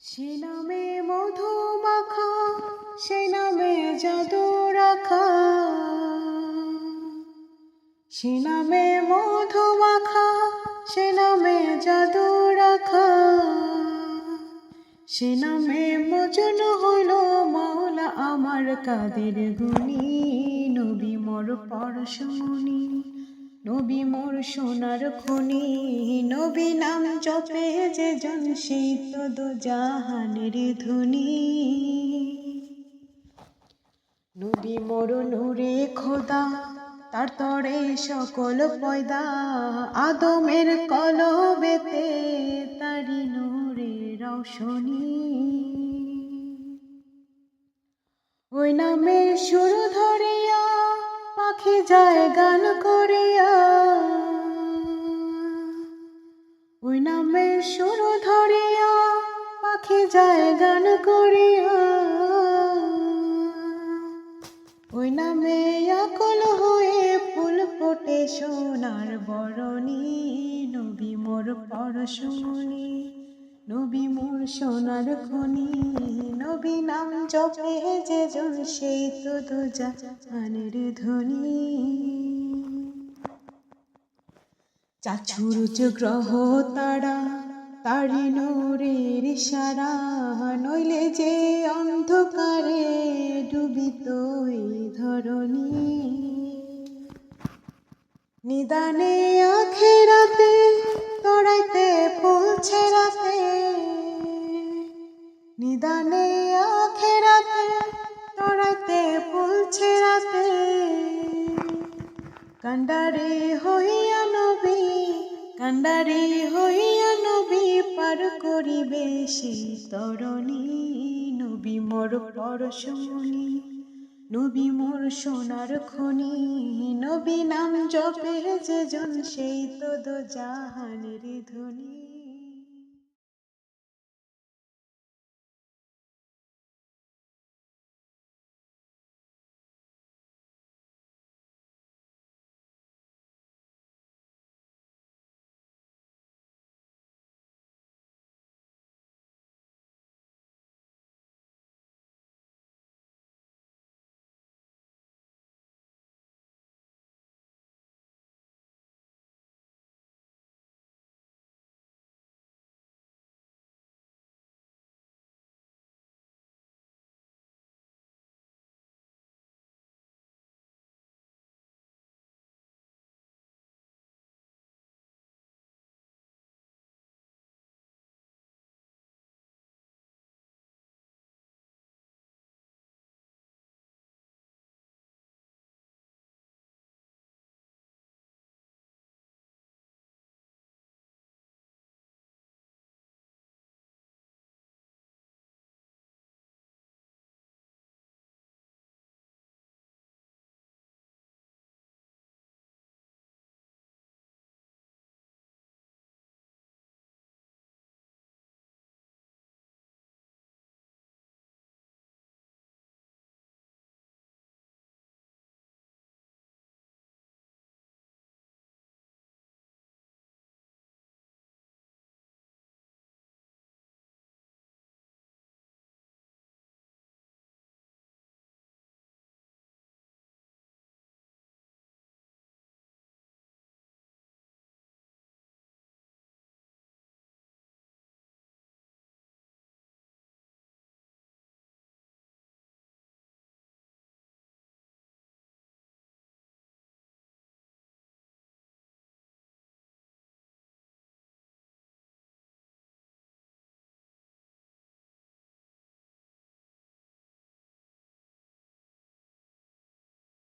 সে নামে মধু মাখা সে নামে জাদু রাখা সে নামে মধু মাখা সে নামে জাদু রাখা সে নামে মজন হইল মাওলা আমার কাদের গুণী, নবী মোর পরশমণি নবী মোর সোনার খনি, নবী নাম জপে যে জন সেই তো দো জাহানের ধুনি। নবী মোর নূরে খোদা, তার তরে সকল পয়দা, আদমের কলবেতে তারি নূরে রৌশনী ওই নামের সুর ধরিয়া পাখি যায় গান করিয়া। ওই নামের সুর ধরিয়া পাখি যায় গান করিয়া। ওই নামে আকুল হয়ে ফুল ফোটে সোনার বরণী, নবী মোর পরশুমণি। নবী মোর সোনার খনি, নবী নাম জপে যে জন সেই তো দু জাহানের ধ্বনি। চাছুরুচ গ্রহ তারা, তারি নূরের সারা নইলে যে অন্ধকারে ডুবিত এই ধরণী। নিদানে আখেরাতে তড়াইতে ফুলছে রাতে। নিদানে আখেরাতে তড়াইতে ফুলছে রাতে। কান্ডারে হইয়া নবী কান্ডারে হইয়া নবী পার করিবে সেই তরণী। নবী মোর পরশমণি। নবী মোর সোনার খনি নবী নাম জপে যে জন সেই তো জাহানের ধ্বনি